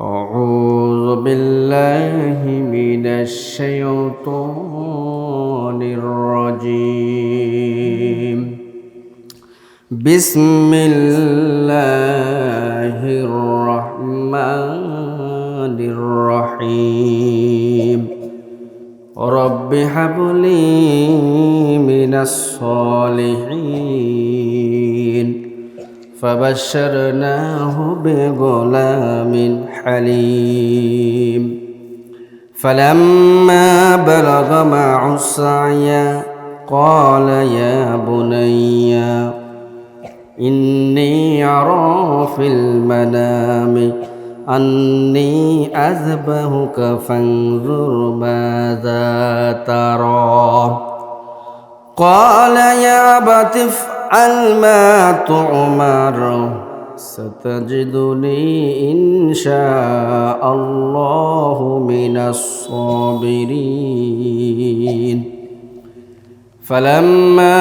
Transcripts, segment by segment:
أعوذ بالله من الشيطان الرجيم بسم الله الرحمن الرحيم رب هب لي من الصالحين فبشرناه بغلام حليم. فلما بلغ معه السعي قال يا بني إني أرى في المنام أني أذبحك فانظر ماذا ترى. قال يا أبت افعل ما تؤمر. ستجدني إن شاء الله من الصابرين. فلما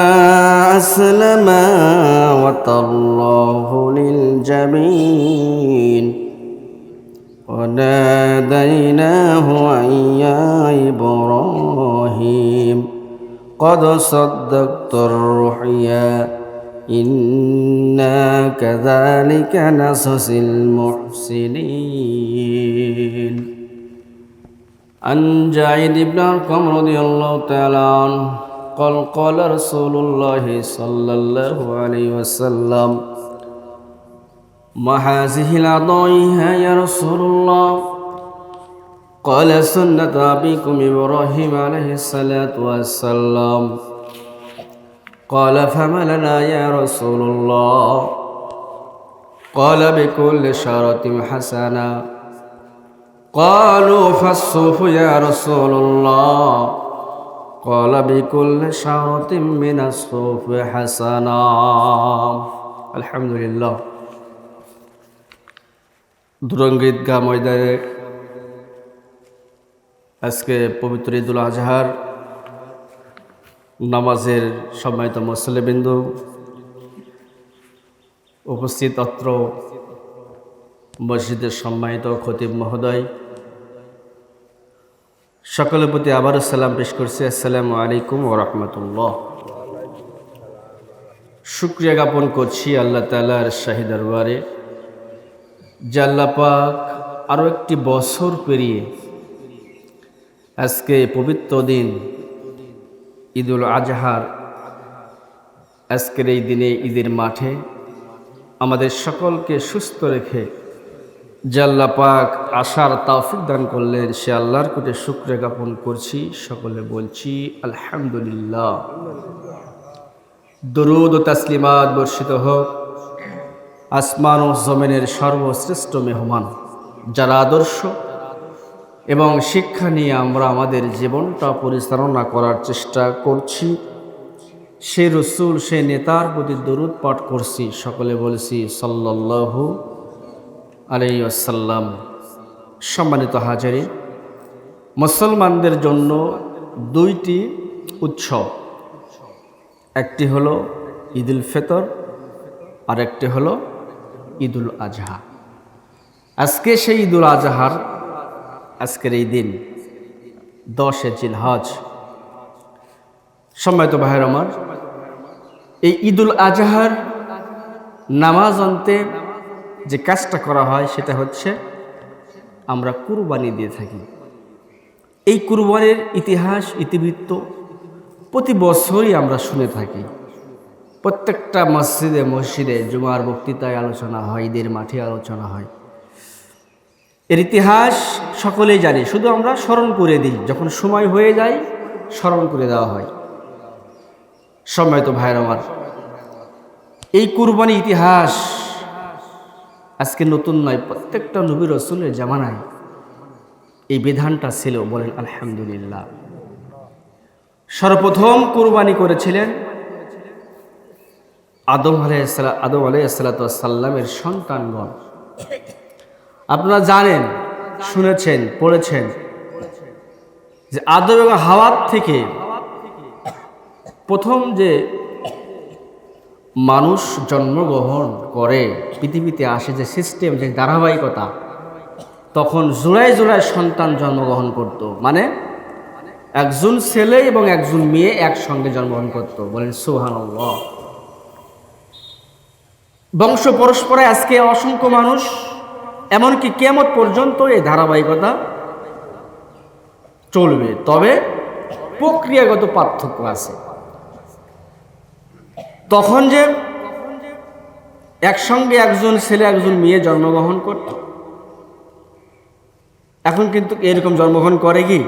أسلما وتراه للجبين. وناديناه أن يا إبراهيم قد صدقت الرؤيا إنا كذلك نصص المحسنين عن جعيد بن أرقم رضي الله تعالى عنه قال قال رسول الله صلى الله عليه وسلم ما هذه العضائها يا رسول الله قال سنة أبيكم إبراهيم عليه الصلاة والسلام قال فما لنا يا رسول الله قال بكل شارة حسنة قالوا فالصوف يا رسول الله قال بكل شارة من الصوف حسنة الحمد لله দুরঙ্গিত গা ময়দানে আজকে পবিত্র ঈদুল আজহার নামাজের সম্মানিত মুসলিবিন্দু উপস্থিত অত্র মসজিদের সম্মানিত খতিব মহোদয়, সকলের প্রতি আবারও সালাম পেশ করছি। আসসালামু আলাইকুম ও রহমতুল্লাহ। শুক্রিয়া জ্ঞাপন করছি আল্লাহ তালার শাহী দরবারে আল্লাহ আরও একটি বছর পেরিয়ে আজকে পবিত্র দিন ঈদুল আজহার আজকের এই দিনে ঈদের মাঠে আমাদের সকলকে সুস্থ রেখে আল্লাহ পাক আশার তাওফিক দান করলেন। সে আল্লাহর কোটে শুক্রে জ্ঞাপন করছি, সকলে বলছি আলহামদুলিল্লাহ। দরুদ ও তাসলিমাত বর্ষিত হোক, আসমান ও জমিনের সর্বশ্রেষ্ঠ মেহমান, যারা আদর্শ এবং শিক্ষা নিয়ে আমরা আমাদের জীবনটা পরিচালনা করার চেষ্টা করছি। সে রসুল, সে নেতার প্রতি দরুদ পাঠ করছি। সকলে বলছি, সাল্লাল্লাহু আলাইসাল্লাম সম্মানিত হাজারি, মুসলমানদের জন্য দুইটি উৎসব। একটি হলো ঈদুল ফেতর আর একটি হলো ঈদুল আজহা। আজকে সেই ঈদুল আজহার আজকের এই দিন, দশে জিলহজ। সম্মানিত ভাইয়ের আমার, এই ঈদুল আজহার নামাজ আনতে যে কাজটা করা হয়, সেটা হচ্ছে আমরা কুরবানি দিয়ে থাকি। এই কুরবানির ইতিহাস, ইতিবৃত্ত প্রতি বছরই আমরা শুনে থাকি। প্রত্যেকটা মসজিদে মসজিদে জুমার বক্তৃতায় আলোচনা হয়, ঈদের মাঠে আলোচনা হয়। এর ইতিহাস সকলেই জানি, শুধু আমরা স্মরণ করে দিই। যখন সময় হয়ে যায়, স্মরণ করে দেওয়া হয়। সময় তো ভাইয়ের আমার, এই কুরবানি ইতিহাস আজকে নতুন নয়, প্রত্যেকটা নবী রসুলের জামানায় এই বিধানটা ছিল বলেন আলহামদুলিল্লাহ। সর্বপ্রথম কুরবানি করেছিলেন আদম আলাইসাল্লাম আদম আলাই সাল্লামের সন্তানগণ। আপনারা জানেন, শুনেছেন, পড়েছেন যে আদম এবং হাওয়াত থেকে প্রথম যে মানুষ জন্মগ্রহণ করে, পৃথিবীতে আসে যে সিস্টেম যে ধারাবাহিকতা, তখন জোড়ায় জোড়ায় সন্তান জন্মগ্রহণ করত। মানে একজন ছেলে এবং একজন মেয়ে একসঙ্গে জন্মগ্রহণ করত। বলেন সুহান বংশ পরস্পরে আজকে অসংখ্য মানুষ এমনকি কেমত পর্যন্ত এই ধারাবাহিকতা চলবে। তবে প্রক্রিয়াগত পার্থক্য আছে। তখন যে একসঙ্গে একজন ছেলে একজন মেয়ে জন্মগ্রহণ করত, এখন কিন্তু এরকম জন্মগ্রহণ করে কি?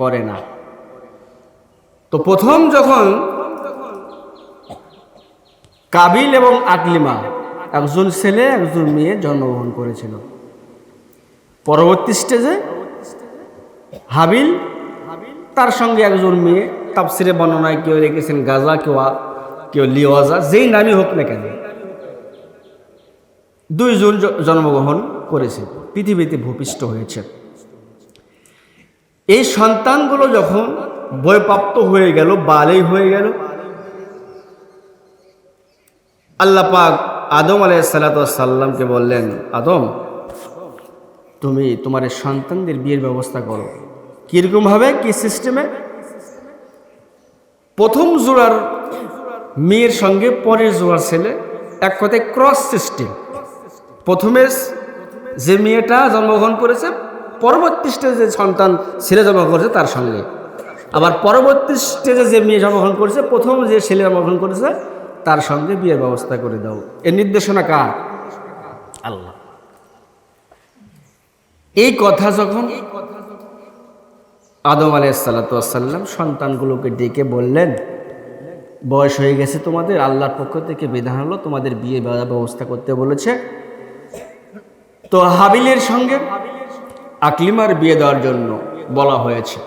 করে না। তো প্রথম যখন কাবিল এবং আকলিমা একজন ছেলে, একজন মেয়ে জন্মগ্রহণ করেছিল। পরবর্তী স্টেজে হাবিল, তার সঙ্গে একজন মেয়ে তাপসিরে বর্ণনায় কেউ রেখেছেন গাজা, কেউ কেউ লিওয়াজা, যেই নামই হোক না কেন। দুইজন জন্মগ্রহণ করেছে, পৃথিবীতে ভূপিষ্ঠ হয়েছে। এই সন্তানগুলো যখন বয়প্রাপ্ত হয়ে গেল, বালেই হয়ে গেল আল্লাহ পাক আদম আলাইসাল্লামকে বললেন, আদম, তুমি তোমার সন্তানদের বিয়ের ব্যবস্থা করো। কীরকমভাবে কি সিস্টেমে প্রথম জোড়ার মেয়ের সঙ্গে পরের জোড়ার ছেলে, এক কথায় ক্রস সিস্টেম প্রথমে যে মেয়েটা জন্মগ্রহণ করেছে, পরবর্তী স্টেজে সন্তান ছেলে জন্মগ্রহণ করেছে তার সঙ্গে। আবার পরবর্তী স্টেজে যে মেয়ে জন্মগ্রহণ করেছে, প্রথম যে ছেলে জন্মগ্রহণ করেছে তার সঙ্গে বিয়ের ব্যবস্থা করে দাও। এর নির্দেশনা কার? আল্লাহ। এই কথা যখন আদম আলাইসাল্লাম সন্তানগুলোকে ডেকে বললেন বয়স হয়ে গেছে তোমাদের আল্লাহর পক্ষ থেকে বিধান হলো তোমাদের বিয়ে ব্যবস্থা করতে বলেছে। তো হাবিলের সঙ্গে আকলিমার বিয়ে দেওয়ার জন্য বলা হয়েছে।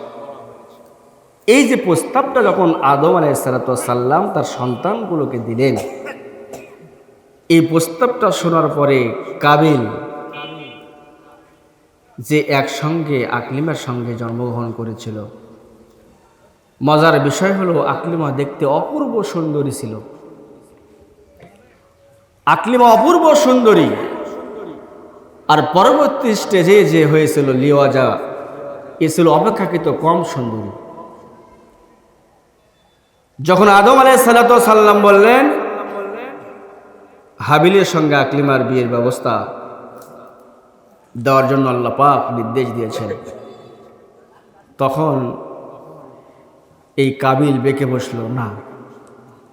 এই যে প্রস্তাবটা যখন আদম আলাইসালাম তার সন্তানগুলোকে দিলেন, এই প্রস্তাবটা শোনার পরে কাবিল যে একসঙ্গে আকলিমার সঙ্গে জন্মগ্রহণ করেছিল। মজার বিষয় হলো আকলিমা দেখতে অপূর্ব সুন্দরী ছিল। আকলিমা অপূর্ব সুন্দরী। আর পরবর্তী স্টেজে যে হয়েছিল লিওয়াজা, এ ছিল অপেক্ষাকৃত কম সুন্দরী। যখন আদম আলাই সাল্লাম বললেন, হাবিলের সঙ্গে আকলিমার বিয়ের ব্যবস্থা দেওয়ার জন্য আল্লাহ পাক নির্দেশ দিয়েছেন। তখন এই কাবিল বেঁকে বসল, না,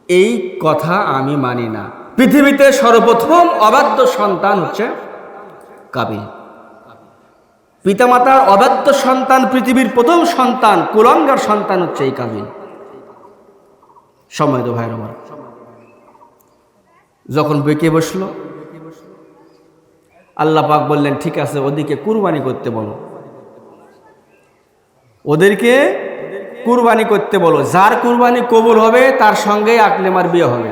এই কথা আমি মানি না। পৃথিবীতে সর্বপ্রথম অবাধ্য সন্তান হচ্ছে কাবিল। পিতামাতার অবাধ্য সন্তান পৃথিবীর প্রথম সন্তান, কুলঙ্গার সন্তান হচ্ছে এই কাবিল। সময় তো ভাইয়ের আমার যখন বেঁকে বসল, আল্লাহ পাক বললেন, ঠিক আছে, ওদিকে কুরবানি করতে বলো। ওদেরকে কুরবানি করতে বলো। যার কুরবানি কবুল হবে, তার সঙ্গেই আকলেমার বিয়ে হবে।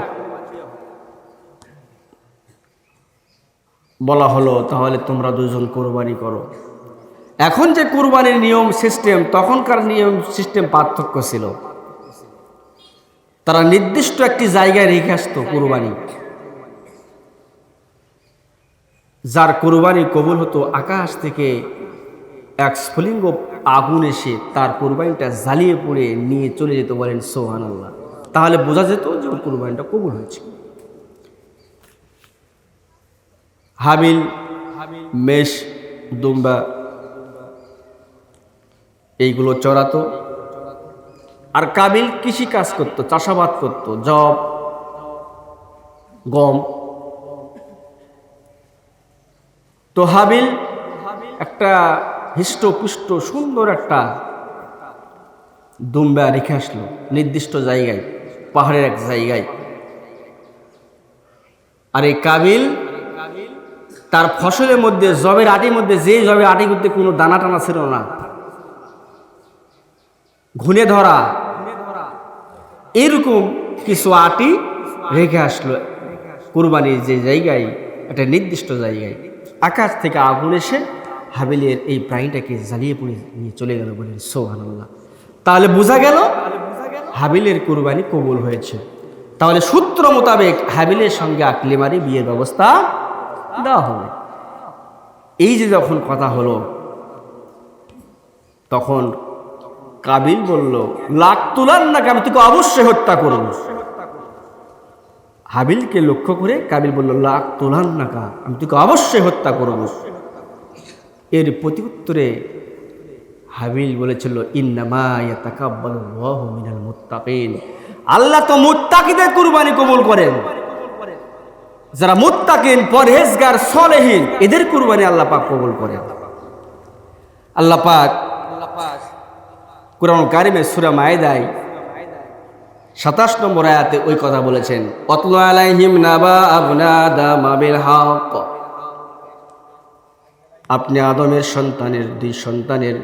বলা হলো, তাহলে তোমরা দুজন কোরবানি করো। এখন যে কুরবানির নিয়ম, সিস্টেম, তখনকার নিয়ম, সিস্টেম পার্থক্য ছিল। তারা নির্দিষ্ট একটি জায়গায় রেখে আসতো কুরবানি। যার কোরবানি কবুল হতো আকাশ থেকে এক স্ফুলিঙ্গ আগুন এসে তার কোরবানিটা জ্বালিয়ে পড়ে নিয়ে চলে যেত বলেন সোহান আল্লাহ তাহলে বোঝা যেত যে ওর কোরবানিটা কবুল হয়েছে। হাবিল মেষ, দুম্বা, এইগুলো চড়াতো। আর কাবিল কৃষি কাজ করতো, চাষাবাদ করতো, জব, গম। তো হাবিল একটা হৃষ্টপুষ্ট, সুন্দর একটা দুম্বা রেখে আসলো, নির্দিষ্ট জায়গায়, পাহাড়ের এক জায়গায়। আর এই কাবিল তার ফসলের মধ্যে, জবের আটির মধ্যে, যে জবের আটির মধ্যে কোনো দানা টানা ছিল না ঘুনে ধরা এরকম কিছু আটি রেখে আসলো। কুরবানির যে জায়গায়, একটা নির্দিষ্ট জায়গায়, আকাশ থেকে আগুন এসে হাবিলের এই প্রাণীটাকে জ্বালিয়ে পুড়ে নিয়ে চলে গেল বলেন সোহান আল্লাহ তাহলে বোঝা গেল হাবিলের কুরবানি কবুল হয়েছে। তাহলে সূত্র মোতাবেক হাবিলের সঙ্গে আকলিমারি বিয়ের ব্যবস্থা দেওয়া হবে। এই যে যখন কথা হলো, তখন কাবিল বলল লাখ তুলার না আমি তোকে অবশ্যই হত্যা করব। হাবিলকে লক্ষ্য করে কাবিল বলল লাখ তুলার না কা আমি তোকে অবশ্যই হত্যা করব। এর প্রতি উত্তরে হাবিল বলেছিল মিনাল আল্লাহ তো মুত্তাকিদের কুরবানি কবুল করেন। যারা মুত্তাকিন, পরহেজগার, সলেহীন, এদের কুরবানি আল্লাহ পাক কবুল করেন। আল্লাহ পাক কোরআন কারিমে সূরা মায়দায় সাতাশ নম্বর আয়াতে ওই কথা বলেছেন, অতলু আলাইহিম নাবা আবনা দামা বিল হক। আপনি আদমের সন্তানের, দুই সন্তানের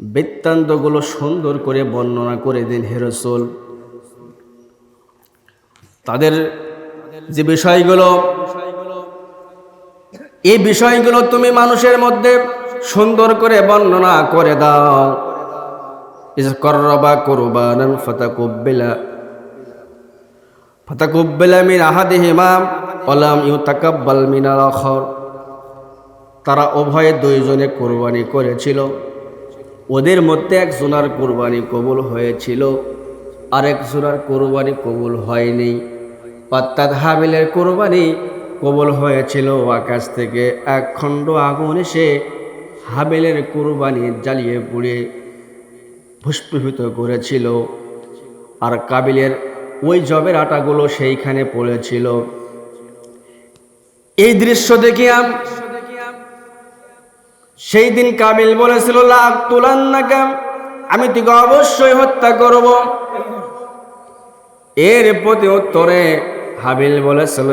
বৃত্তান্তগুলো সুন্দর করে বর্ণনা করে দিন হেরসোল তাদের যে বিষয়গুলো, এই বিষয়গুলো তুমি মানুষের মধ্যে সুন্দর করে বর্ণনা করে দাও। তারা উভয়ে দুইজনে কোরবানি করেছিল। ওদের মধ্যে একজনার কোরবানি কবুল হয়েছিল, আরেক জোনার কোরবানি কবুল হয়নি। অর্থাৎ হাবিলের কোরবানি কবুল হয়েছিল আকাশ থেকে। এক খণ্ড আগুন এসে হাবিলের কোরবানি জ্বালিয়ে পুড়ে ভুষ্পীভূত করেছিল। আর কাবিলের ওই জবের আটাগুলো সেইখানে পড়েছিল। এই দৃশ্য দেখিয়াম সেই দিন কাবিল বলেছিল, লাভ তুলান না কেন আমি তোকে অবশ্যই হত্যা করব। এর প্রতি উত্তরে হাবিল বলেছিল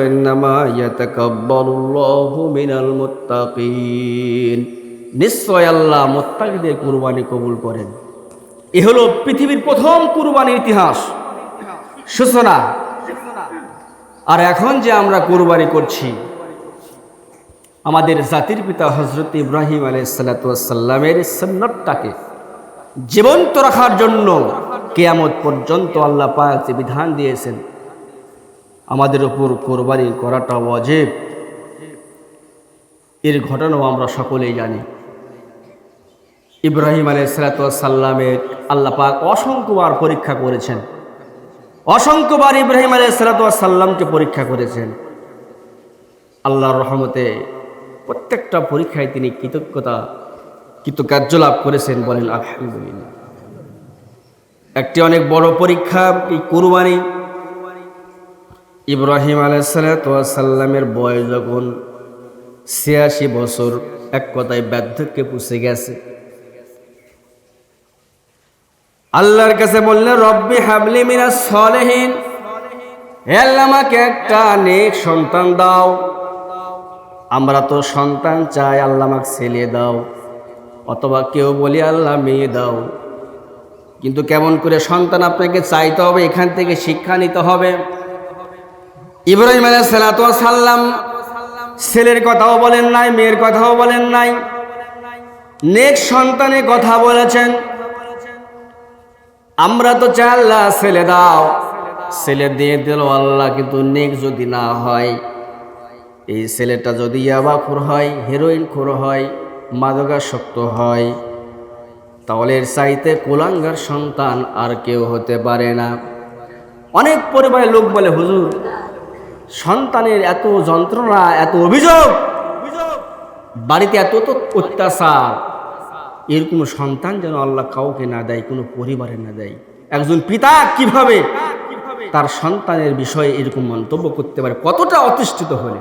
নিশ্চয় আল্লাহ মুত্তাকিদের কুরবানি কবুল করেন। এ হলো পৃথিবীর প্রথম কুরবানির ইতিহাস। সূচনা আর এখন যে আমরা কুরবানি করছি, আমাদের জাতির পিতা হজরত ইব্রাহিম আলাইসাল্লামের সন্ন্যতটাকে জীবন্ত রাখার জন্য কেয়ামত পর্যন্ত আল্লাহ পাক বিধান দিয়েছেন, আমাদের উপর কোরবানি করাটা অজেব এর ঘটনাও আমরা সকলেই জানি। ইব্রাহিম আলাইসাল্লামের আল্লাহ পাক অসংখ্যবার পরীক্ষা করেছেন। অসংখ্যবার ইব্রাহিম আলাইসাল্লামকে পরীক্ষা করেছেন। আল্লাহর রহমতে প্রত্যেকটা পরীক্ষায় তিনি কৃতজ্ঞতা কৃতকার্য লাভ করেছেন বলেন আলহামদুলিল্লাহ। একটি অনেক বড় পরীক্ষা, এই কুরবানি। ইব্রাহিম আলাইসাল্লামের বয়স যখন ছিয়াশি বছর, এক কথায় বার্ধক্যে পুষে গেছে। আল্লাহর কাছে বললেন রব্বি হাবলি মিনা সলেহীন। আল্লাহ, আমাকে একটা নেক সন্তান দাও। আমরা তো সন্তান চাই, আল্লাহ আমাকে ছেলে দাও, অথবা কেউ বলি, আল্লাহ মেয়ে দাও। কিন্তু কেমন করে সন্তান আপনাকে চাইতে হবে, এখান থেকে শিক্ষা নিতে হবে। ইব্রাহিম সাল্লাম ছেলের কথাও বলেন নাই, মেয়ের কথাও বলেন নাই। নেক সন্তানের কথা বলেছেন। আমরা তো চাই আল্লাহ ছেলে দাও। ছেলে দিয়ে দিল আল্লাহ, কিন্তু নেক যদি না হয়, এই ছেলেটা যদি ইয়াবা ইয়াবাখুর হয় হিরোইন খুর হয়, মাদকাসক্ত হয়, তাহলে এর চাইতে কুলাঙ্গার সন্তান আর কেউ হতে পারে না। অনেক পরিবারের লোক বলে, হুজুর, সন্তানের এত যন্ত্রণা, এত অভিযোগ, বাড়িতে এত তো অত্যাচার এরকম সন্তান যেন আল্লাহ কাউকে না দেয়, কোনো পরিবারে না দেয়। একজন পিতা কীভাবে তার সন্তানের বিষয়ে এরকম মন্তব্য করতে পারে? কতটা অতিষ্ঠিত হলে?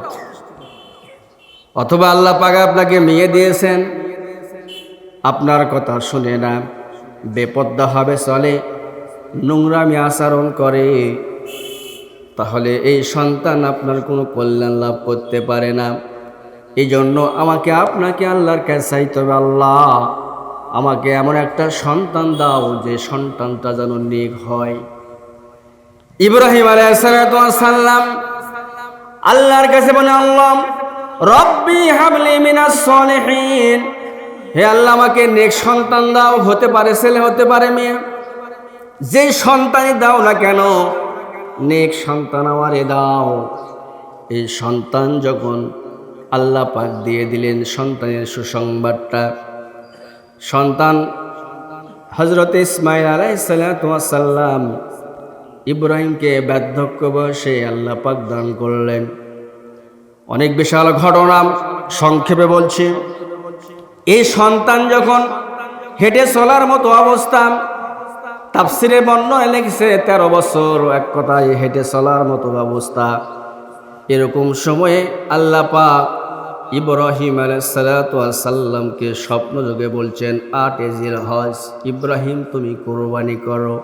অথবা আল্লাহ পাকা আপনাকে মেয়ে দিয়েছেন। আপনার কথা শুনে না, বেপদ্দা হবে চলে, নোংরামি আচরণ করে। তাহলে এই সন্তান আপনার কোনো কল্যাণ লাভ করতে পারে না। এই জন্য আমাকে আপনাকে আল্লাহর কাছে চাইতে হবে, আল্লাহ। আমাকে এমন একটা সন্তান দাও যে সন্তানটা যেন নেক হয়। ইব্রাহিম আলাইসাল্লাম আল্লাহর কাছে বলে, আল্লাহ, রব্বি হাবলি মিনাস সলিহিন। হে আল্লাহ, আমাকে নেক সন্তান দাও, হতে পারে ছেলে, হতে পারে মেয়ে। যে সন্তানই দাও না কেন, নেক সন্তান আমারে দাও। এই সন্তান যখন আল্লাহ পাক দিয়ে দিলেন সন্তানের সুসংবাদটা সন্তান হজরত ইসমাইল আলাইসাল্লাম ইব্রাহিমকে বার্ধক্য বয়সে আল্লাহ পাক দান করলেন। অনেক বিশাল ঘটনা সংক্ষেপে বলছি। এই সন্তান যখন হেঁটে চলার মতো অবস্থা, তাফসিরে বর্ণনায় লিখছে, তেরো বছর এক কথায় হেঁটে চলার মতো অবস্থা। এরকম সময়ে আল্লাহ পাক ইব্রাহিম আলাইসাল্লামকে স্বপ্ন যোগে বলছেন, আট এজির হজ ইব্রাহিম তুমি কোরবানি করো।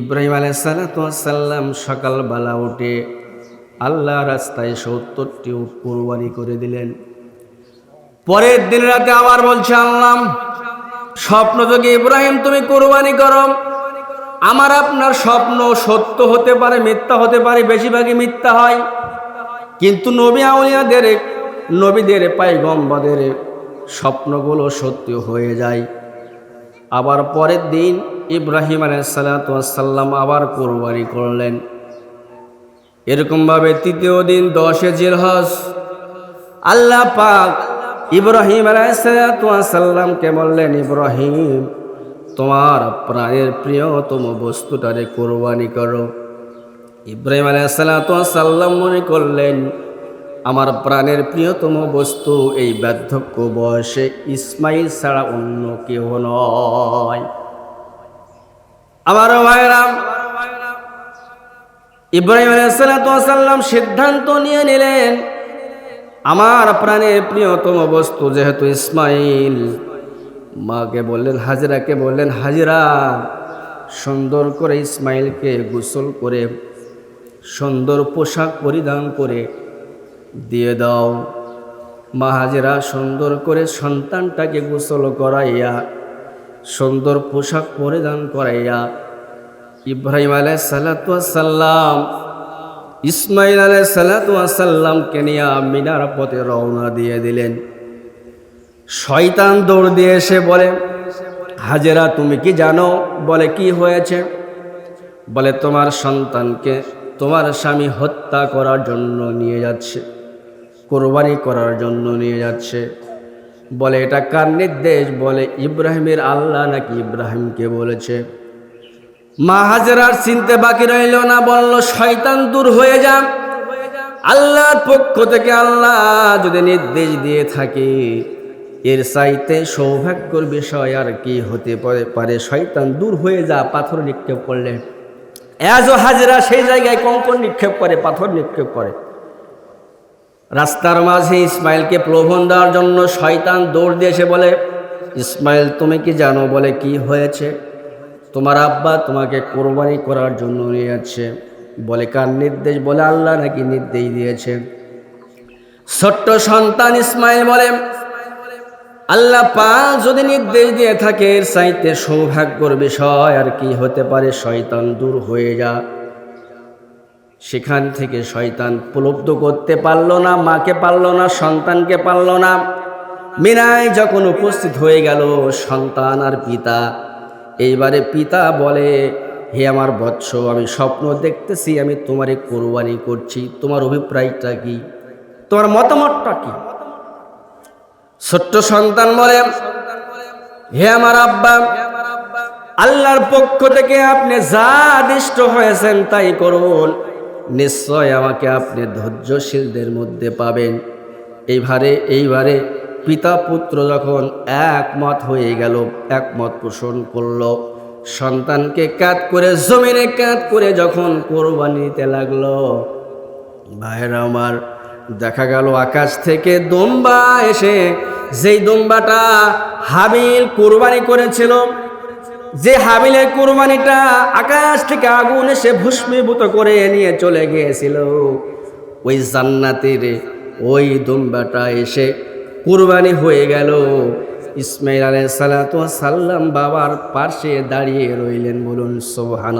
ইব্রাহিম আলাইসাল্লাম সকালবেলা উঠে আল্লাহ রাস্তায় সত্তরটি উট কোরবানি করে দিলেন। পরের দিন রাতে আবার বলছে আল্লাহ স্বপ্ন যোগে ইব্রাহিম তুমি কোরবানি করো। আমার আপনার স্বপ্ন সত্য হতে পারে, মিথ্যা হতে পারে, বেশিরভাগই মিথ্যা হয়। কিন্তু নবী আউলিয়াদের নবীদের পাইগম্বাদের স্বপ্নগুলো সত্যি হয়ে যায়। আবার পরের দিন ইব্রাহিম আলাইসাল্লাম আবার কোরবানি করলেন। এরকমভাবে তৃতীয় দিন দশে জিলহজ আল্লাহ পাক ইব্রাহিম আলাইসাল্লামকে বললেন, ইব্রাহিম, তোমার প্রাণের প্রিয়তম বস্তুটারে কোরবানি করো। ইব্রাহিম আলাইসাল্লাম মনে করলেন আমার প্রাণের প্রিয়তম বস্তু এই বার্ধক্য বয়সে ইসমাইল ছাড়া অন্য কেউ নয়। আমার ভাইরাম ইব্রাহিম আলাইসাল্লাম সিদ্ধান্ত নিয়ে নিলেন, আমার প্রাণের প্রিয়তম বস্তু যেহেতু ইসমাইল, মাকে বললেন, হাজিরাকে বললেন, হাজিরা, সুন্দর করে ইসমাইলকে গোসল করে, সুন্দর পোশাক পরিধান করে দিয়ে দাও। মা হাজিরা সুন্দর করে সন্তানটাকে গোসল করাইয়া, সুন্দর পোশাক পরিধান করাইয়া, ইব্রাহিম আলাই সাল্লাম ইসমাইল আলাই সাল্লামকে নিয়ে মিনার পথে রওনা দিয়ে দিলেন। শয়তান দৌড় দিয়ে এসে বলে, হাজেরা, তুমি কি জানো? বলে, কি হয়েছে? বলে, তোমার সন্তানকে তোমার স্বামী হত্যা করার জন্য নিয়ে যাচ্ছে। কোরবানি করার জন্য নিয়ে যাচ্ছে। বলে, এটা কার নির্দেশ? বলে, ইব্রাহিমের আল্লাহ নাকি ইব্রাহিমকে বলেছে। মা হাজেরার চিনতে বাকি রইল না, বলল, শয়তান দূর হয়ে যান আল্লাহর পক্ষ থেকে আল্লাহ যদি নির্দেশ দিয়ে থাকে, এর চাইতে সৌভাগ্যর বিষয় আর কি হতে পারে পারে। শয়তান দূর হয়ে যা, পাথর নিক্ষেপ করলে। এজও হাজিরা সেই জায়গায় কঙ্কন নিক্ষেপ করে, পাথর নিক্ষেপ করে। রাস্তার মাঝে ইসমাইলকে প্রলোভন দেওয়ার জন্য শয়তান দৌড় দিয়ে এসে বলে, ইসমাইল, তুমি কি জানো বলে কি হয়েছে? তোমার আব্বা তোমাকে কোরবানি করার জন্য নিয়ে যাচ্ছে বলে কার নির্দেশ? বলে আল্লাহ নাকি নির্দেশ দিয়েছে। ছোট্ট সন্তান ইসমাইল বলে, আল্লাহ পা যদি নির্দেশ দিয়ে থাকে, এর চাইতে সৌভাগ্যর বিষয় আর কি হতে পারে? শয়তান দূর হয়ে যা। সেখান থেকে শয়তান উপলব্ধ করতে পারল না, মাকে পারল না, সন্তানকে পারল না। মিনায় যখন উপস্থিত হয়ে গেল সন্তান আর পিতা, এইবারে পিতা বলে, হে আমার বৎস, আমি স্বপ্ন দেখতেছি, আমি তোমারে কোরবানি করছি। তোমার অভিপ্রায়টা কি? তোমার মতামতটা কি? ছোট্ট সন্তান বলে, হে আমার আব্বা, আল্লাহর পক্ষ থেকে আপনি যা আদিষ্ট হয়েছেন তাই করুন। নিশ্চয় আমাকে আপনি ধৈর্যশীলদের মধ্যে পাবেন। এইবারে এইবারে পিতা পুত্র যখন একমত হয়ে গেল, একমত পোষণ করল, সন্তানকে কাত করে, জমিনে কাত করে যখন কোরবানি নিতে লাগল, ভাইয়ের আমার, দেখা গেল আকাশ থেকে দম্বা এসে, যেই দম্বাটা হাবিল কোরবানি করেছিল যে হাবিলের কোরবানিটা আকাশ থেকে আগুন এসে ভস্মীভূত করে নিয়ে চলে গিয়েছিল। ওই জান্নাতের ওই দুম্বাটা এসে কুরবানি হয়ে গেল। ইসমাইল আলাই সাল্লাম বাবার পাশে দাঁড়িয়ে রইলেন বলুন সোহান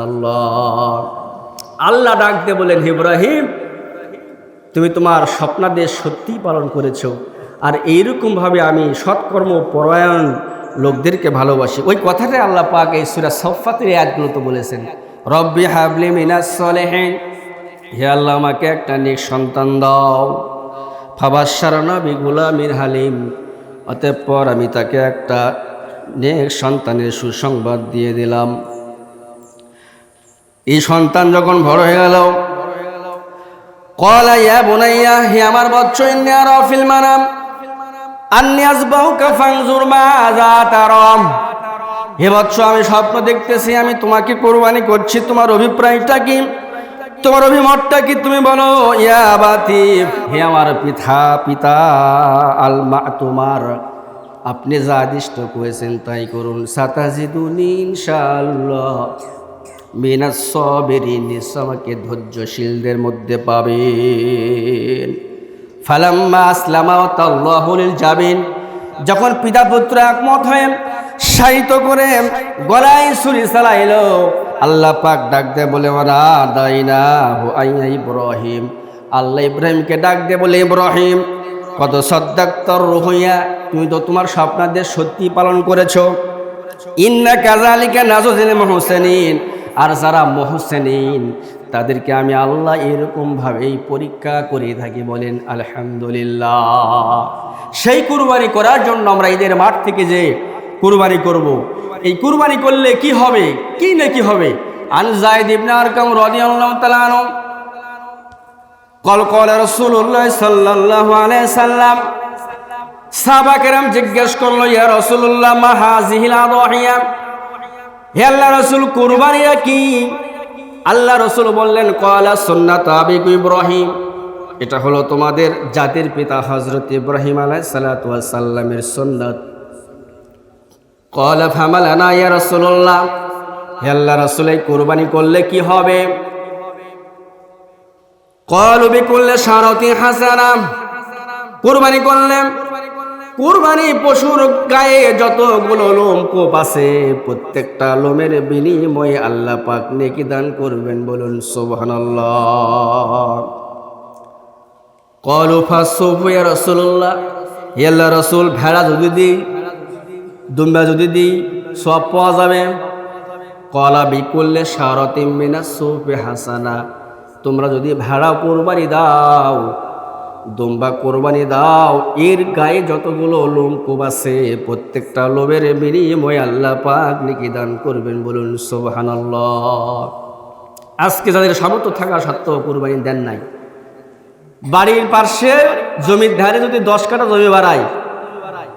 আল্লাহ ডাকতে বলেন ইব্রাহিম, তুমি তোমার স্বপ্নাদেশ সত্যি পালন করেছ। আর এইরকমভাবে আমি সৎকর্ম পরায়ণ লোকদেরকে ভালোবাসি। ওই কথাটাই আল্লাহ পাক এই সুরা সফাতের আয়াতগুলো তো বলেছেন। রব্বি হাবলি মিনাস সলেহেন। হে আল্লাহ, আমাকে একটা নেক সন্তান দাও। ফাবাসারানা বিগুলামির হালিম। অতঃপর আমি তাকে একটা নেক সন্তানের সুসংবাদ দিয়ে দিলাম। এই সন্তান যখন বড় হয়ে গেল, কলা ইয়া বুনাইয়া, হে আমার বচ্চ ইন্নি আর ফিল মানাম। হে বৎস, আমি স্বপ্ন দেখতেছি, আমি তোমাকে কোরবানি করছি। তোমার অভিপ্রায়টা কি? তোমার অভিমতটা কি তুমি বলো? ইয়া বাতি। হে আমার পিতা পিতা আলমা তোমার আপনি যা আদিষ্ট করেছেন তাই করুন। সাতাজিদুনি ইনশাআল্লাহ মিনাস সবেরিন আমাকে ধৈর্যশীলদের মধ্যে পাবেন। ফালাম্মা আসলামা তাল্লাহুল যাবেন যখন পিতা পুত্র একমত হয়ে সাহিত্য করে গলায় ছুরি চালাইল, আল্লাহ পাক ডাক দে বলে ওরা দাইনা হো আইয়া ইব্রাহিম? আল্লাহ ইব্রাহিমকে ডাক দে বলে, ইব্রাহিম, কত সদ্দাক্তর হইয়া তুমি তো তোমার স্বপ্নাদের সত্যি পালন করেছ। ইন্না কাজালিকা নাজুজিল মহসেনিন। আর যারা মহসেনিন তাদেরকে আমি আল্লাহ এরকমভাবেই পরীক্ষা করে থাকি বলেন, আলহামদুলিল্লাহ। সেই কুরবানি করার জন্য আমরা ঈদের মাঠ থেকে যে কুরবানি করব। এই কুরবানি করলে কি হবে? কি না কি হবে? আন জায়দ ইবনে আরকাম রাদিয়াল্লাহু তাআলা কল কল রাসূলুল্লাহ সাল্লাল্লাহু আলাইহি সাল্লাম সাহাবা কেরাম জিজ্ঞেস করল, ইয়া রাসূলুল্লাহ, মা হাযিহিল আদহিয়া হে আল্লাহ রাসূল কুরবানিয়া কি? আল্লাহ রসুল বললেন কয়লা সন্ন্যাত আবিক ইব্রাহিম। এটা হলো তোমাদের জাতির পিতা হজরত ইব্রাহিম আলাই সাল্লামের সন্ন্যত কয়লা ফামালানা ইয়া রসুল্লাহ হে আল্লাহ রসুল কোরবানি করলে কি হবে? কলবি করলে সারতি হাসানা কোরবানি করলে কুরবানি পশুর গায়ে যতগুলো লোম কোপ আছে, প্রত্যেকটা লোমের বিনিময়ে আল্লাহ পাক নেকি দান করবেন বলুন, সুবহানাল্লাহ। কলু ফাসুফিয়া রাসূলুল্লাহ ইয়াল্লাহ রাসূল, ভেড়া যদি দিই, দুম্বা যদি দিই, সব পাওয়া যাবে। কলা বিকুল্লে সারতিম মিনা সুফে হাসানা, তোমরা যদি ভেড়া কোরবানি দাও দুম্বা কোরবানি দাও। এর গায়ে যতগুলো লোম কোব আছে, প্রত্যেকটা লোমের বিনিময়ে আল্লাহ পাক নাকি দান করবেন বলুন, সোবাহানাল্লাহ। আজকে যাদের সামর্থ্য থাকা সত্ত্বেও কোরবানি দেন নাই। বাড়ির পার্শ্বে জমির ধারে যদি দশ কাটা জমি বাড়ায়,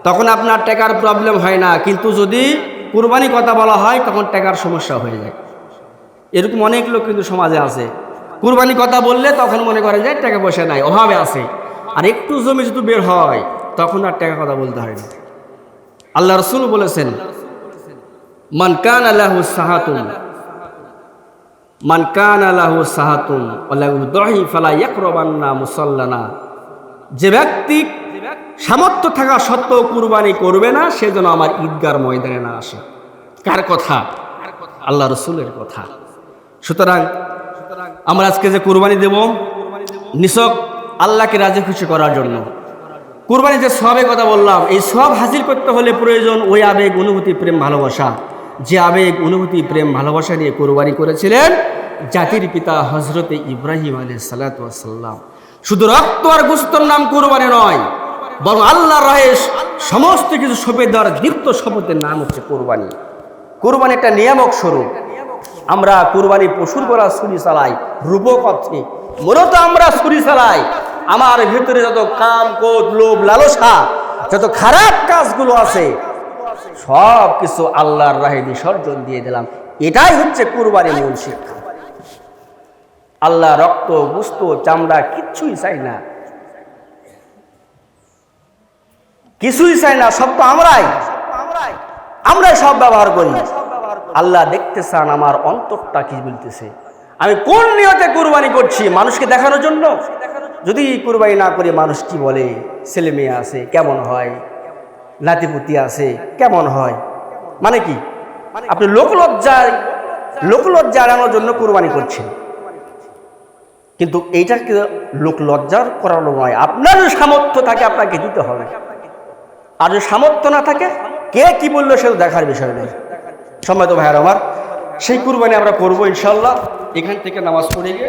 তখন আপনার টাকার প্রবলেম হয় না। কিন্তু যদি কুরবানি কথা বলা হয়, তখন টাকার সমস্যা হয়ে যায়। এরকম অনেক লোক কিন্তু সমাজে আছে। কুরবানি কথা বললে তখন মনে করে যে টাকা পয়সা নাই, অভাবে আছে। আর একটু জমি যদি বের হয়, তখন আর টাকা কথা বলতে হয় না। আল্লাহ রসুল বলেছেন, মান কান আল্লাহ সাহাতুন, মান কান আল্লাহ সাহাতুন দহি ফালা ইয়াকরবান্না মুসল্লানা। যে ব্যক্তি সামর্থ্য থাকা সত্ত্বেও কুরবানি করবে না, সে যেন আমার ঈদগার ময়দানে না আসে। কার কথা? আল্লাহ রসুলের কথা। সুতরাং আমরা আজকে যে কুরবানি দেব, নিছক আল্লাহকে রাজি খুশি করার জন্য। কুরবানি যে সবের কথা বললাম, এই সব হাসিল করতে হলে প্রয়োজন ওই আবেগ, অনুভূতি, প্রেম, ভালোবাসা। যে আবেগ, অনুভূতি, প্রেম, ভালোবাসা নিয়ে কোরবানি করেছিলেন জাতির পিতা হজরতে ইব্রাহিম আলী সাল্লাম শুধু রক্ত আর গুস্তর নাম কোরবানি নয়, বরং আল্লাহ রহেশ সমস্ত কিছু সপে দেওয়ার দীপ্ত শপথের নাম হচ্ছে কোরবানি। কোরবানি একটা নিয়ামক স্বরূপ। আমরা কোরবানি পশুর গলা ছুরি চালাই, রূপক অর্থে। মূলত আমরা ছুরি চালাই। আমার ভিতরে যত কাম কোদ লোভ, লালসা, যত খারাপ কাজগুলো আছে সব কিছু আল্লাহর রাহে বিসর্জন দিয়ে দিলাম। এটাই হচ্ছে কুরবানি মূল শিক্ষা। আল্লাহ রক্ত, বুস্ত, চামড়া কিচ্ছুই চাই না। কিছুই চাই না, সব তো আমরাই। আমরাই সব ব্যবহার করি। আল্লাহ দেখতে চান আমার অন্তরটা কি বলতেছে। আমি কোন নিয়তে কুরবানি করছি মানুষকে দেখানোর জন্য? যদি কুরবানি না করে মানুষ কি বলে? ছেলে মেয়ে আছে, কেমন হয়? নাতিপুতি আছে, কেমন হয়? মানে কি? আপনি লোকলজ্জায় লোকলজ্জা এড়ানোর জন্য কুরবানি করছেন। কিন্তু এইটাকে লোক লজ্জার করানো নয় আপনার সামর্থ্য থাকে আপনাকে দিতে হবে। আর যদি সামর্থ্য না থাকে, কে কি বলল সেটা দেখার বিষয় নেই। সময় তো ভাইয়ার আমার, সেই কুরবানি আমরা করব ইনশাল্লাহ। এখান থেকে নামাজ পড়ে গিয়ে